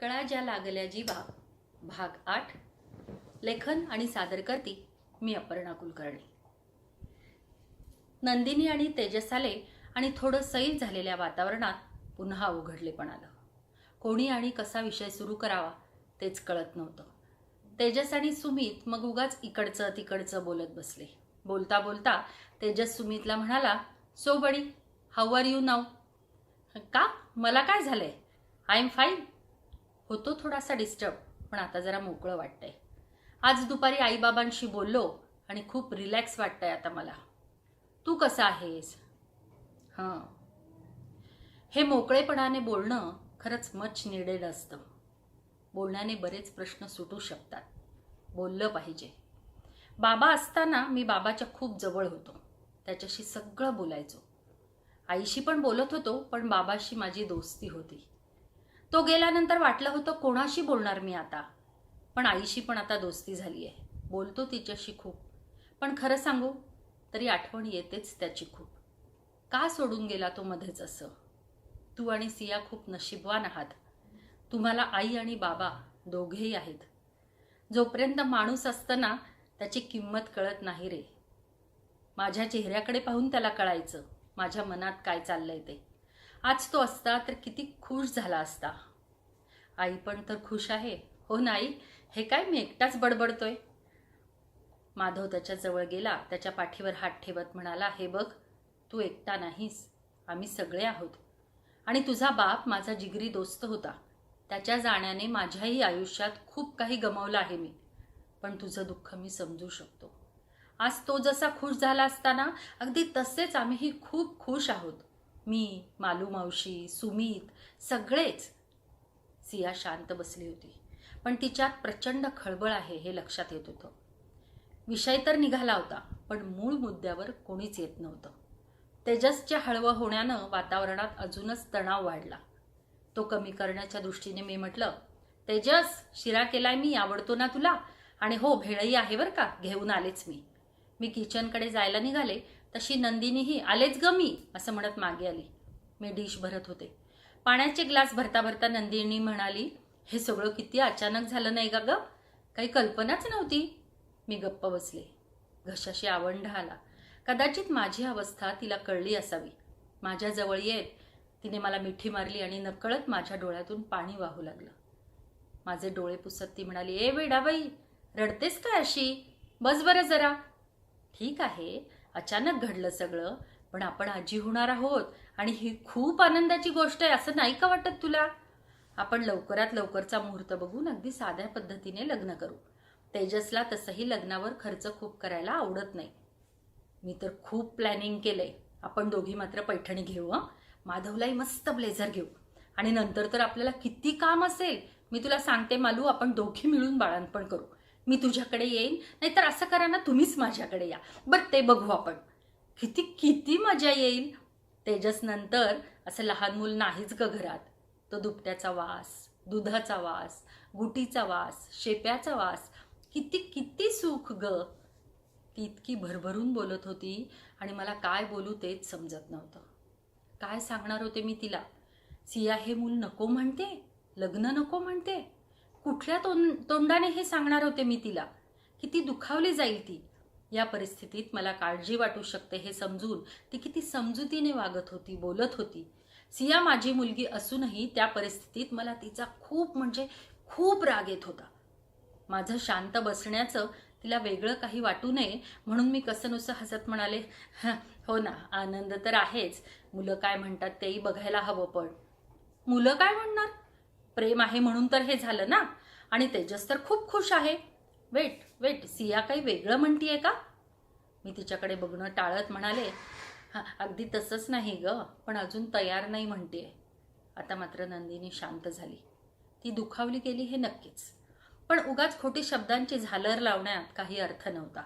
कळा ज्या लागल्या जीवा. भाग आठ. लेखन आणि सादर करती मी अपर्णा कुलकर्णी. नंदिनी आणि तेजस आले आणि थोडं सैल झालेल्या वातावरणात पुन्हा उघडलेपण आलं कोणी आणि कसा विषय सुरू करावा तेच कळत नव्हतं. तेजस आणि सुमित मग उगाच इकडचं तिकडचं बोलत बसले. बोलता बोलता तेजस सुमितला म्हणाला so buddy how are you now? का? मला काय झालंय? I am fine. होतो थोडासा डिस्टर्ब पण आता जरा मोकळं वाटतंय. आज दुपारी आईबाबांशी बोललो आणि खूप रिलॅक्स वाटतंय आता मला. तू कसा आहेस? हां. हे मोकळेपणाने बोलणं खरंच मच निडेड असतं. बोलण्याने बरेच प्रश्न सुटू शकतात. बोललं पाहिजे. बाबा असताना मी बाबाच्या खूप जवळ होतो. त्याच्याशी सगळं बोलायचो. आईशी पण बोलत होतो पण बाबाशी माझी दोस्ती होती. तो गेल्यानंतर वाटलं होतं कोणाशी बोलणार मी आता. पण आईशी पण आता दोस्ती झाली आहे बोलतो तिच्याशी खूप. पण खरं सांगू तरी आठवण येतेच त्याची खूप. का सोडून गेला तो मध्येच असं? तू आणि सिया खूप नशीबवान आहात. तुम्हाला आई आणि बाबा दोघेही आहेत. जोपर्यंत माणूस असताना त्याची किंमत कळत नाही रे. माझ्या चेहऱ्याकडे पाहून त्याला कळायचं माझ्या मनात काय चाललंय ते. आज तो असता तर किती खुश झाला असता. आई पण तर खुश आहे. हो नाही हे काय मी एकटाच बडबडतोय? माधव त्याच्याजवळ गेला. त्याच्या पाठीवर हात ठेवत म्हणाला हे बघ तू एकटा नाहीस. आम्ही सगळे आहोत. आणि तुझा बाप माझा जिगरी दोस्त होता. त्याच्या जाण्याने माझ्याही आयुष्यात खूप काही गमावलं आहे मी. पण तुझं दुःख मी समजू शकतो. आज तो जसा खुश झाला असताना अगदी तसेच आम्हीही खूप खुश आहोत. मी मालू मावशी सुमित सगळेच सिया शांत बसली होती. पण तिच्यात प्रचंड खळबळ आहे हे लक्षात येत होतं. विषय तर निघाला होता पण मूळ मुद्द्यावर कोणीच येत नव्हतं. तेजसच्या हळवं होण्यानं वातावरणात अजूनच तणाव वाढला. तो कमी करण्याच्या दृष्टीने मी म्हटलं तेजस शिरा केलाय मी आवडतो ना तुला? आणि हो भेळही आहे बरं का घेऊन आलेच मी. मी किचनकडे जायला निघाले तशी नंदिनीही आलेच ग मी असं म्हणत मागे आली. मी डिश भरत होते. पाण्याचे ग्लास भरता भरता नंदिनी म्हणाली हे सगळं किती अचानक झालं नाही का ग? काही कल्पनाच नव्हती. मी गप्प बसले. घशाशी आवंढ आला. कदाचित माझी अवस्था तिला कळली असावी. माझ्याजवळ येत तिने मला मिठी मारली आणि नकळत माझ्या डोळ्यातून पाणी वाहू लागलं. माझे डोळे पुसत ती म्हणाली ए वेडाबाई रडतेस काय अशी? बस बरं जरा. ठीक आहे. अचानक घडलं सगळं पण आपण आजी होणार आहोत आणि ही खूप आनंदाची गोष्ट आहे असं नाही का वाटत तुला? आपण लवकरात लवकरचा मुहूर्त बघून अगदी साध्या पद्धतीने लग्न करू. तेजसला तसंही लग्नावर खर्च खूप करायला आवडत नाही. मी तर खूप प्लॅनिंग केलंय. आपण दोघी मात्र पैठणी घेऊ हं. माधवलाही मस्त ब्लेझर घेऊ. आणि नंतर तर आपल्याला किती काम असेल मी तुला सांगते मालू आपण दोघी मिळून बाळांपण करू. मी तुझ्याकडे येईन नाहीतर असं करा ना तुम्हीच माझ्याकडे या. बरं ते बघू आपण. किती किती मजा येईल. तेजस नंतर असं लहान मूल नाहीच ग घरात. तो दुपट्याचा वास दुधाचा वास गुटीचा वास शेप्याचा वास. किती किती सुख ग. ती इतकी भरभरून बोलत होती आणि मला काय बोलू तेच समजत नव्हतं. काय सांगणार होते मी तिला? सिया हे मूल नको म्हणते? लग्न नको म्हणते? कुठल्या तोंड तोंडाने हे सांगणार होते मी तिला? किती दुखावली जाईल ती? या परिस्थितीत मला काळजी वाटू शकते हे समजून ती किती समजुतीने वागत होती बोलत होती. सिया माझी मुलगी असूनही त्या परिस्थितीत मला तिचा खूप म्हणजे खूप राग येत होता. माझं शांत बसण्याचं तिला वेगळं काही वाटू नये म्हणून मी कसं नुसतं हसत म्हणाले "हं, हो ना आनंद तर आहेच. मुलं काय म्हणतात तेही बघायला हवं पण. मुलं काय म्हणणार? प्रेम आहे म्हणून तर हे झालं ना? आणि तेजस तर खूप खुश आहे. वेट वेट सिया काही वेगळं म्हणतीये का? मी तिच्याकडे बघणं टाळत म्हणाले अगदी तसंच नाही ग पण अजून तयार नाही म्हणतेय. आता मात्र नंदिनी शांत झाली. ती दुखावली गेली हे नक्कीच. पण उगाच खोटी शब्दांची झालर लावण्यात काही अर्थ नव्हता.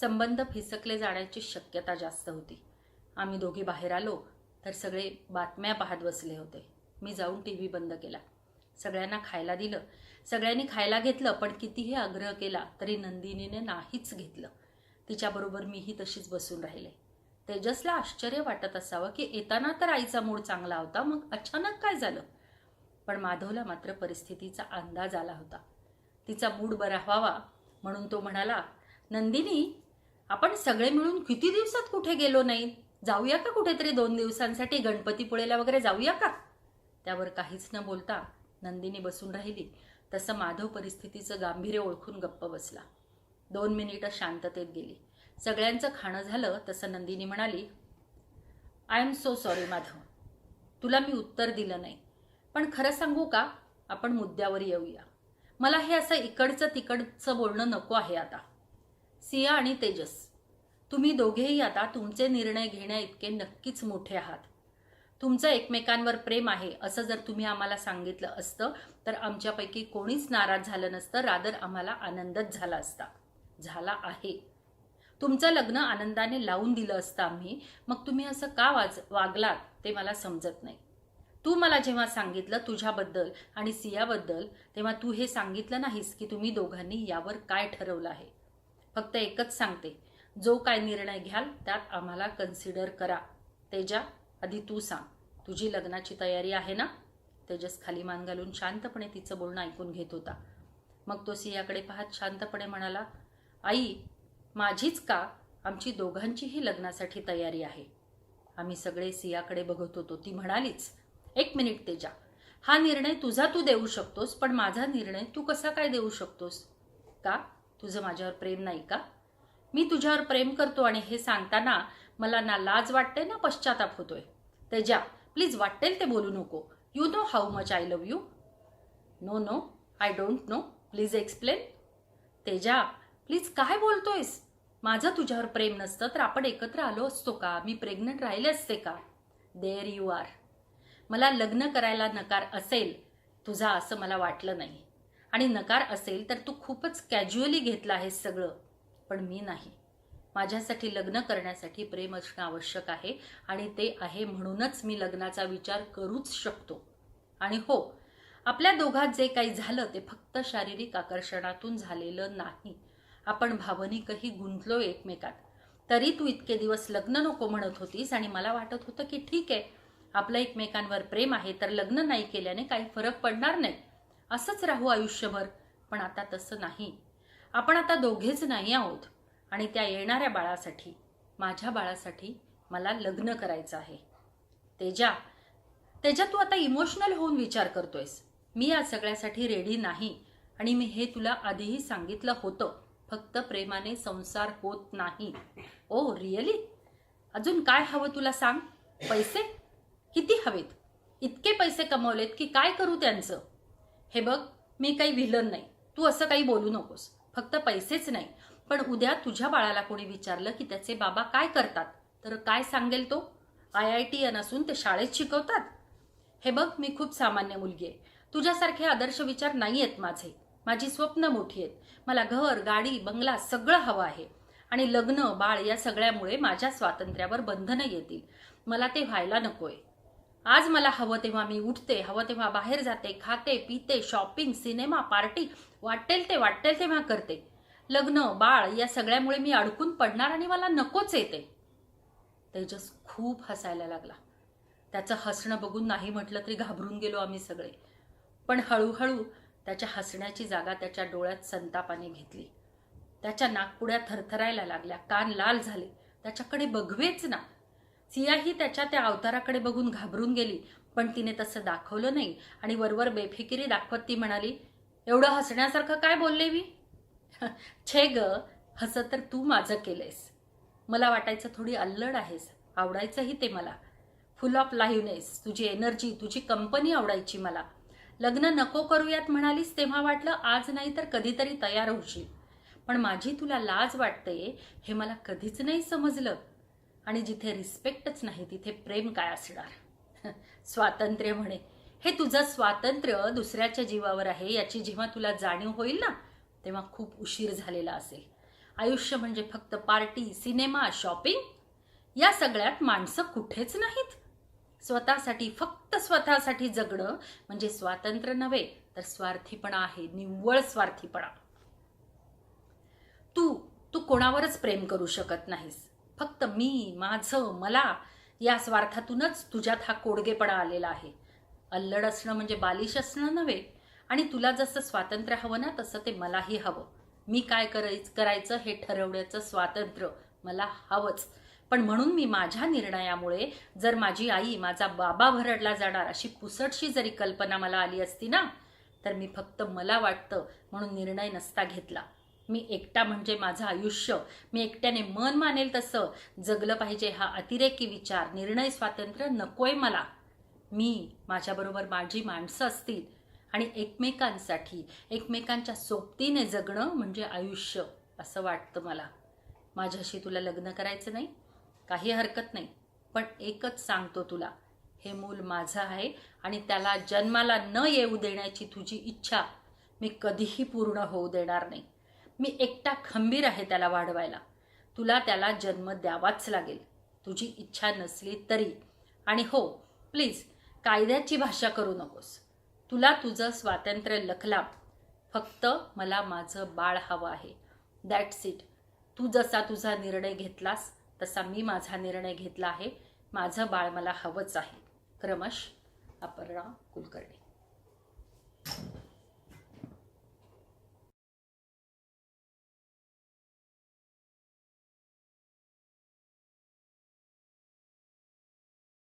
संबंध फिसकले जाण्याची शक्यता जास्त होती. आम्ही दोघी बाहेर आलो तर सगळे बातम्या पाहत बसले होते. मी जाऊन टी व्ही बंद केला. सगळ्यांना खायला दिलं. सगळ्यांनी खायला घेतलं पण कितीही आग्रह केला तरी नंदिनीने नाहीच घेतलं. तिच्याबरोबर मीही तशीच बसून राहिले. तेजसला आश्चर्य वाटत असावं की येताना तर आईचा मूड चांगला होता मग अचानक काय झालं? पण माधवला मात्र परिस्थितीचा अंदाज आला होता. तिचा मूड बरा व्हावा म्हणून तो म्हणाला नंदिनी आपण सगळे मिळून किती दिवसात कुठे गेलो नाही? जाऊया का कुठेतरी दोन दिवसांसाठी? गणपतीपुळेला वगैरे जाऊया का? त्यावर काहीच न बोलता नंदिनी बसून राहिली. तसं माधव परिस्थितीचं गांभीर्य ओळखून गप्प बसला. दोन मिनिटं शांततेत गेली. सगळ्यांचं खाणं झालं तसं नंदिनी म्हणाली I am so sorry Madhav. तुला मी उत्तर दिलं नाही. पण खरं सांगू का? आपण मुद्द्यावर येऊया. मला हे असं इकडचं तिकडचं बोलणं नको आहे आता. सिया आणि तेजस तुम्ही दोघेही आता तुमचे निर्णय घेण्या इतके नक्कीच मोठे आहात. तुमचं एकमेकांवर प्रेम आहे असं जर तुम्ही आम्हाला सांगितलं असतं तर आमच्यापैकी कोणीच नाराज झालं नसतं रादर आम्हाला आनंदच झाला असता. झाला आहे. तुमचं लग्न आनंदाने लावून दिलं असतं आम्ही मग तुम्ही असं का वाज वागलात ते मला समजत नाही. तू मला जेव्हा सांगितलं तुझ्याबद्दल आणि सियाबद्दल तेव्हा तू हे सांगितलं नाहीस की तुम्ही दोघांनी यावर काय ठरवलं आहे. फक्त एकच सांगते जो काय निर्णय घ्याल त्यात आम्हाला कन्सिडर करा. तेजा आधी तू सांग. तुझी लग्नाची तयारी आहे ना? तेजस खाली मान घालून शांतपणे तिचं बोलणं ऐकून घेत होता. मग तो सियाकडे पाहत शांतपणे म्हणाला आई माझीच का? आमची दोघांचीही लग्नासाठी तयारी आहे. आम्ही सगळे सियाकडे बघत होतो. ती म्हणालीच एक मिनिट तेजा. हा निर्णय तुझा तू देऊ शकतोस पण माझा निर्णय तू कसा काय देऊ शकतोस? का? तुझं माझ्यावर प्रेम नाही का? मी तुझ्यावर प्रेम करतो आणि हे सांगताना मला ना लाज वाटते ना पश्चाताप होतोय. तेजा प्लीज वाटेल ते बोलू नको. You know how much I love you no no I don't know please explain Teja please काय बोलतोयस? माझं तुझ्यावर प्रेम नसतं तर आपण एकत्र आलो असतो का? मी प्रेग्नंट राहिले असते का? देअर यू आर मला लग्न करायला नकार असेल तुझा असं मला वाटलं नाही. आणि नकार असेल तर तू खूपच कॅज्युअली घेतला आहेस सगळं. पण मी नाही. माझ्यासाठी लग्न करण्यासाठी प्रेम असणं आवश्यक आहे आणि ते आहे म्हणूनच मी लग्नाचा विचार करूच शकतो. आणि हो आपल्या दोघात जे काही झालं ते फक्त शारीरिक आकर्षणातून झालेलं नाही. आपण भावनिकही गुंतलो एकमेकात. तरी तू इतके दिवस लग्न नको म्हणत होतीस आणि मला वाटत होतं की ठीक आहे आपलं एकमेकांवर प्रेम आहे तर लग्न नाही केल्याने काही फरक पडणार नाही. असंच राहू आयुष्यभर. पण आता तसं नाही. आपण आता दोघेच नाही आहोत. आणि त्या येणाऱ्या बाळासाठी माझ्या बाळासाठी मला लग्न करायचं आहे. तेजा तेजा तू आता इमोशनल होऊन विचार करतोयस. मी या सगळ्यासाठी रेडी नाही आणि मी हे तुला आधीही सांगितलं होतं. फक्त प्रेमाने संसार होत नाही. Oh really? अजून काय हवं तुला सांग? पैसे? किती हवेत? इतके पैसे कमवलेत की काय करू त्यांचं? हे बघ मी काही विलन नाही. तू असं काही बोलू नकोस. फक्त पैसेच नाही. पण उद्या तुझ्या बाळाला कोणी विचारलं की त्याचे बाबा काय करतात? तर काय सांगेल तो? आय आय टी एन असून ते शाळेत शिकवतात? हे बघ मी खूप सामान्य मुलगी आहे. तुझ्यासारखे आदर्श विचार नाही आहेत माझे. माझी स्वप्न मोठी आहेत. मला घर गाडी बंगला सगळं हवं आहे. आणि लग्न बाळ या सगळ्यामुळे माझ्या स्वातंत्र्यावर बंधनं येतील. मला ते व्हायला नकोय. आज मला हवं तेव्हा मी उठते हवं तेव्हा बाहेर जाते खाते पिते शॉपिंग सिनेमा पार्टी वाटेल ते वाटेल तेव्हा करते. लग्न बाळ या सगळ्यामुळे मी अडकून पडणार आणि मला नकोच येते. तेजस खूप हसायला लागला. त्याचं हसणं बघून नाही म्हटलं तरी घाबरून गेलो आम्ही सगळे. पण हळूहळू त्याच्या हसण्याची जागा त्याच्या डोळ्यात संतापाने घेतली. त्याच्या नागपुड्या थरथरायला लागल्या कान लाल झाले. त्याच्याकडे बघवेच ना. सियाही त्याच्या त्या अवताराकडे बघून घाबरून गेली पण तिने तसं दाखवलं नाही आणि वरवर बेफिकिरी दाखवत ती म्हणाली एवढं हसण्यासारखं काय बोलले मी? छे ग हसं तर तू माझं केलंयस. मला वाटायचं थोडी अल्लड आहेस. आवडायचंही ते मला. फुल ऑफ लाईव्हनेस तुझी एनर्जी तुझी कंपनी आवडायची मला. लग्न नको करूयात म्हणालीस तेव्हा वाटलं आज नाही तर कधीतरी तयार होशील. पण माझी तुला लाज वाटते हे मला कधीच नाही समजलं. आणि जिथे रिस्पेक्टच नाही तिथे प्रेम काय असणार? स्वातंत्र्य म्हणे. हे तुझं स्वातंत्र्य दुसऱ्याच्या जीवावर आहे याची जेव्हा तुला जाणीव होईल ना तेव्हा खूप उशीर झालेला असेल. आयुष्य म्हणजे फक्त पार्टी सिनेमा शॉपिंग? या सगळ्यात माणसं कुठेच नाहीत. स्वतःसाठी फक्त स्वतःसाठी जगणं म्हणजे स्वातंत्र्य नव्हे तर स्वार्थीपणा आहे निव्वळ स्वार्थीपणा. तू तू कोणावरच प्रेम करू शकत नाहीस. फक्त मी माझं मला या स्वार्थातूनच तुझ्यात हा कोडगेपणा आलेला आहे. अल्लड असणं म्हणजे बालिश असणं नव्हे आणि तुला जसं स्वातंत्र्य हवं ना तसं ते मलाही हवं. मी काय करायच करायचं हे ठरवण्याचं स्वातंत्र्य मला हवंच. पण म्हणून मी माझ्या निर्णयामुळे जर माझी आई माझा बाबा भरडला जाणार अशी पुसटशी जरी कल्पना मला आली असती ना तर मी फक्त मला वाटतं म्हणून निर्णय नसता घेतला. मी एकटा म्हणजे माझं आयुष्य. मी एकट्याने मन मानेल तसं जगलं पाहिजे हा अतिरेकी विचार निर्णय स्वातंत्र्य नकोय मला. मी माझ्याबरोबर माझी माणसं असतील आणि एकमेकांसाठी एकमेकांच्या सोबतीने जगणं म्हणजे आयुष्य असं वाटतं मला. माझ्याशी तुला लग्न करायचं नाही काही हरकत नाही पण एकच सांगतो तुला हे मूल माझं आहे आणि त्याला जन्माला न येऊ देण्याची तुझी इच्छा मी कधीही पूर्ण होऊ देणार नाही. मी एकटा खंबीर आहे त्याला वाढवायला. तुला त्याला जन्म द्यावाच लागेल. तुझी इच्छा नसली तरी. आणि हो प्लीज कायद्याची भाषा करू नकोस. तुला तुझं स्वातंत्र्य लखला फक्त मला माझं बाळ हवं आहे. दॅट्स इट तू जसा तुझा निर्णय घेतलास तसा मी माझा निर्णय घेतला आहे. माझं बाळ मला हवंच आहे. क्रमश अपर्णा कुलकर्णी.